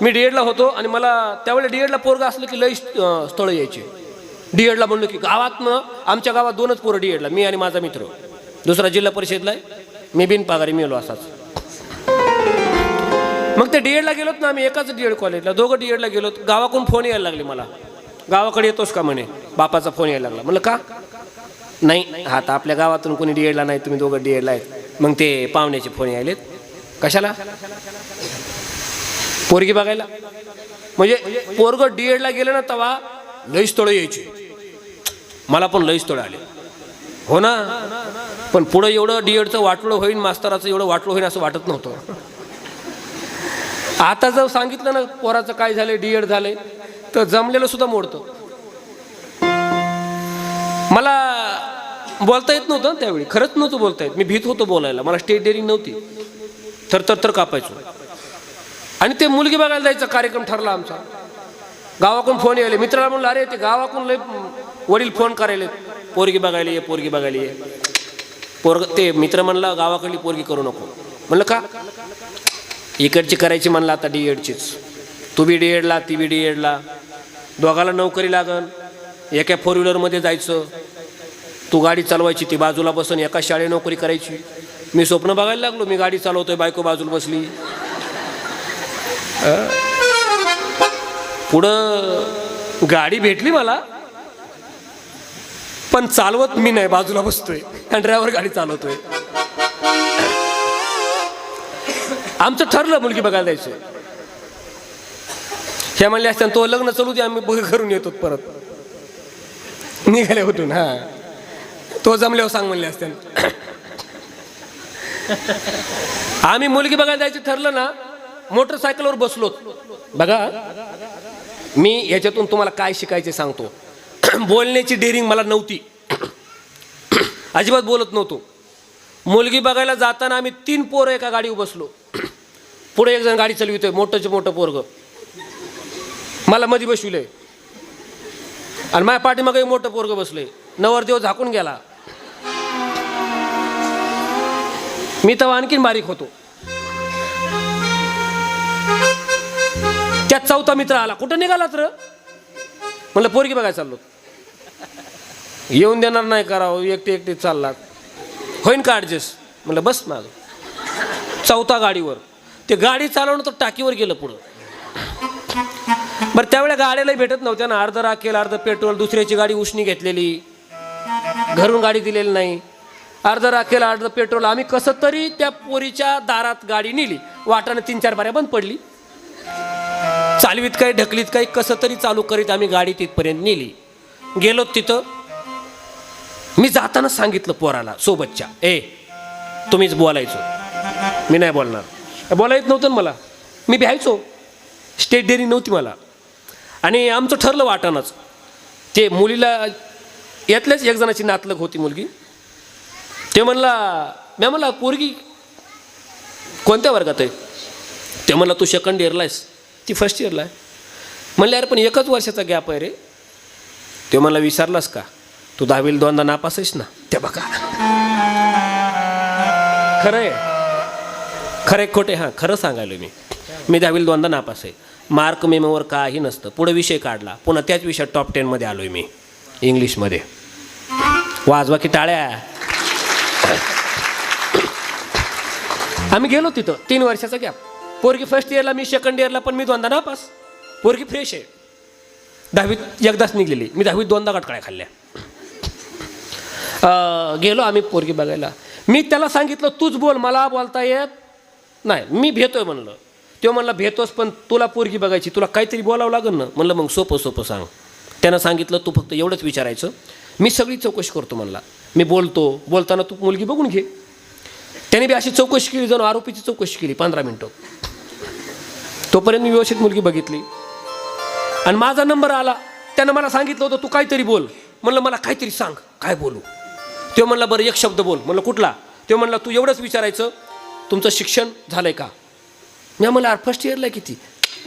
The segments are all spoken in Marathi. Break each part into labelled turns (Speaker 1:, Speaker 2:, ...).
Speaker 1: मी डी एडला होतो आणि मला त्यावेळेला डी एडला पोरगा असलं की लई स्थळं यायचे. डी एडला म्हणलो की गावातनं आमच्या गावात दोनच पोरं डी एडला मी आणि माझा मित्र. दुसरा जिल्हा परिषदला आहे. मी बिन पगारी मिळलो असाच. मग ते डी एडला गेलोत ना आम्ही एकाच डी एड कॉलेजला दोघं डी एडला गेलोत. गावाकडून फोन यायला लागले मला. गावाकडे येतोस का म्हणे? बापाचा फोन यायला लागला. म्हणलं का? नाही हा तर आपल्या गावातून कोणी डी एडला नाही तुम्ही दोघं डी एडला आहेत. मग ते पाहुण्याचे फोन यायलेत. कशाला? पोरगी बघायला. म्हणजे पोरग डी एडला गेलं ना तवा लई तोडं यायची. मला पण लई स्थळं आले. हो ना? पण पुढं एवढं डी एडचं वाटलं होईन मास्तराचं एवढं वाटलं होईन असं वाटत नव्हतं. आता जर सांगितलं ना पोराचं काय झालं डी एड झालंय तर जमलेलं सुद्धा मोडतं. मला बोलता येत नव्हतं त्यावेळी. खरंच नव्हतं बोलता येत. मी भीत होतो बोलायला. मला स्टेट डेअरिंग नव्हती. तर तर तर कापायचो. आणि ते मुलगी बघायला जायचा कार्यक्रम ठरला आमचा. गावाकडून फोन यायले. मित्राला म्हणलं अरे ते गावाकडून लय वडील फोन करायले. पोरगी बघायला ये पोरगी बघायला ये. पोरग ते मित्र म्हणला गावाकडली पोरगी करू नको. म्हणलं का? इकडची करायची म्हणलं आता डी एडचीच तू बी डी एडला ती बी डी एडला दोघाला नोकरी लागन. एका फोर व्हीलरमध्ये जायचं. तू गाडी चालवायची ती बाजूला बसून. एका शाळे नोकरी करायची. मी स्वप्न बघायला लागलो मी गाडी चालवतोय बायको बाजूला बसली. पुढं गाडी भेटली मला पण चालवत मी नाही बाजूला बसतोय आणि ड्रायव्हर गाडी चालवतोय. आमचं ठरलं मुलगी बघायला जायचं. ह्या म्हणले असत्या तो लग्न चालू दे आम्ही घरून येतो परत. निघाले होतून हा. तो जमल्यावर सांग म्हणले असत्या आम्ही मुलगी बघायला जायचं ठरलं ना मोटरसायकलवर बसलो बघा मी याच्यातून तुम्हाला काय शिकायचे सांगतो. बोलण्याची डेअरिंग मला नव्हती. अजिबात बोलत नव्हतो. मुलगी बघायला जाताना आम्ही तीन पोरं एका गाडीवर बसलो. पुढे एक जण गाडी चालवितोय मोठंचे मोठं पोरग. मला मध्ये बसविलंय. आणि माझ्या पाठीमागे मोठं पोरग बसलंय. नवरदेव झाकून गेला. मी तेव्हा आणखीन बारीक होतो. त्यात चौथा मित्र आला. कुठं निघालात र? म्हणलं पोरगी बघायला चाललो. येऊन देणार नाही करावं एकटे एकटे चाललात. होईन का ॲडजस्ट म्हणलं बस माग चौथा गाडीवर. ते गाडी चालवणं तर टाकीवर गेलं पुढं. बरं त्यावेळेला गाड्यालाही भेटत नव्हत्या ना. अर्ध राखेल अर्ध पेट्रोल दुसऱ्याची गाडी उष्णी घेतलेली. घरून गाडी दिलेली नाही. अर्ध राखेल अर्ध पेट्रोल. आम्ही कसं तरी त्या पोरीच्या दारात गाडी नेली. वाटाने तीन चार बाऱ्या बंद पडली. चालवीत काही ढकलीत काही कसं तरी चालू करीत आम्ही गाडी तिथपर्यंत नेली. गेलो तिथं. मी जाताना सांगितलं पोराला सोबतच्या ए तुम्हीच बोलायचो. मी नाही बोलणार. बोलायच नव्हतं ना मला. मी भ्यायचो. स्टेट डेअरी नव्हती मला. आणि आमचं ठरलं वाटानंच ते मुलीला यातल्याच एक जणाची नातलग होती मुलगी. ते म्हणला मी म्हणला पोरगी कोणत्या वर्गात आहे? ते म्हणला तू सेकंड इयरला आहेस. ती फर्स्ट इयरला आहे. म्हणले अरे पण एकच वर्षाचा गॅप आहे रे. तो मला विचारलास का? तू दहावीला दोनदा नापास आहेस ना? ते बघा. खरं आहे. खरं खोटे हां खरं सांगायलो मी. मी दहावील दोनदा नापास आहे. मार्क मेमोवर काही नसतं. पुढं विषय काढला. पुन्हा त्याच विषयात टॉप टेनमध्ये आलो आहे मी. इंग्लिशमध्ये वाजवा की टाळ्या. आम्ही गेलो तिथं. तीन वर्षाचा गॅप पोरगी फर्स्ट इयरला मी सेकंड इयरला पण मी दोनदा ना पास पोरगी फ्रेश आहे. दहावीत एकदाच निघलेली. मी दहावीत दोनदा गटकाळ्या खाल्ल्या. गेलो आम्ही पोरगी बघायला. मी त्याला सांगितलं तूच बोल मला बोलता येत नाही. मी भेतोय म्हणलं. तो म्हणला भेतोस पण तुला पोरगी बघायची तुला काहीतरी बोलावं लागेल ना. म्हणलं मग सोपं सोपं सांग. त्यानं सांगितलं तू फक्त एवढंच विचारायचं. मी सगळी चौकशी करतो म्हणला. मी बोलतो. बोलताना तू मुलगी बघून घे. त्याने बी अशी चौकशी केली जाऊन आरोपीची चौकशी केली पंधरा मिनटं. तोपर्यंत मी व्यवस्थित मुलगी बघितली. आणि माझा नंबर आला. त्यानं मला सांगितलं होतं तू काहीतरी बोल. म्हणलं मला काहीतरी सांग. काय बोलू? तो म्हणला बरं एक शब्द बोल. म्हणलं कुठला? तो म्हणला तू एवढंच विचारायचं. तुमचं शिक्षण झालंय का? मी म्हणलं फर्स्ट इयरला किती?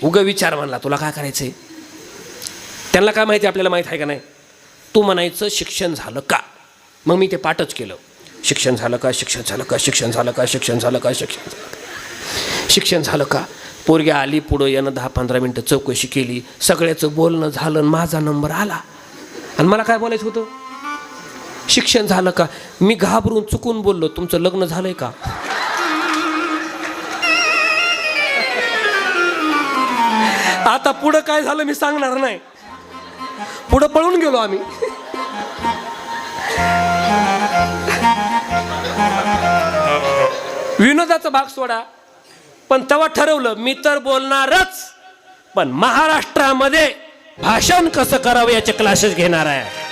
Speaker 1: उगं विचार म्हणला तुला काय करायचं आहे त्यांना काय माहिती आपल्याला माहीत आहे का नाही? तू म्हणायचं शिक्षण झालं का? मग मी ते पाठच केलं. शिक्षण झालं का? शिक्षण झालं का? शिक्षण झालं का? शिक्षण झालं का? शिक्षण झालं का? शिक्षण झालं का? पोरगी आली पुढं यानं दहा पंधरा मिनटं चौकशी केली. सगळ्याचं बोलणं झालं आणि माझा नंबर आला. आणि मला काय बोलायचं होतं? शिक्षण झालं का? मी घाबरून चुकून बोललो. तुमचं लग्न झालंय का? आता पुढं काय झालं मी सांगणार नाही. पुढं पळून गेलो आम्ही. विनोदाचा भाग सोडा. पण तेव्हा ठरवलं मी तर बोलणारच. पण महाराष्ट्रामध्ये भाषण कसं करावं याचे क्लासेस घेणार आहे.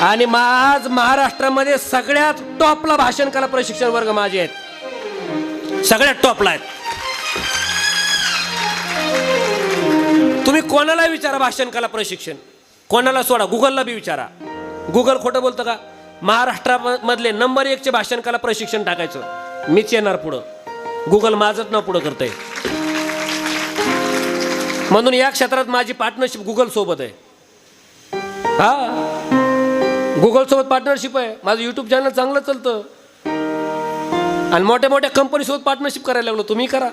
Speaker 1: आणि आज महाराष्ट्रामध्ये सगळ्यात टॉपला भाषण कला प्रशिक्षण वर्ग माझे आहेत. सगळ्यात टॉपला आहेत. तुम्ही कोणाला विचारा भाषण कला प्रशिक्षण. कोणाला सोडा? गुगलला बी विचारा. गुगल खोटं बोलतं का? महाराष्ट्रामधले नंबर एकचे भाषण कला प्रशिक्षण टाकायचं. मीच येणार पुढं. गुगल माझंच नाव पुढं करतंय. म्हणून या क्षेत्रात माझी पार्टनरशिप गुगल सोबत आहे. हा. गुगल सोबत पार्टनरशिप आहे. माझं युट्यूब चॅनल चांगलं चालतं. आणि मोठ्या मोठ्या कंपनीसोबत पार्टनरशिप करायला लागलो. तुम्ही करा.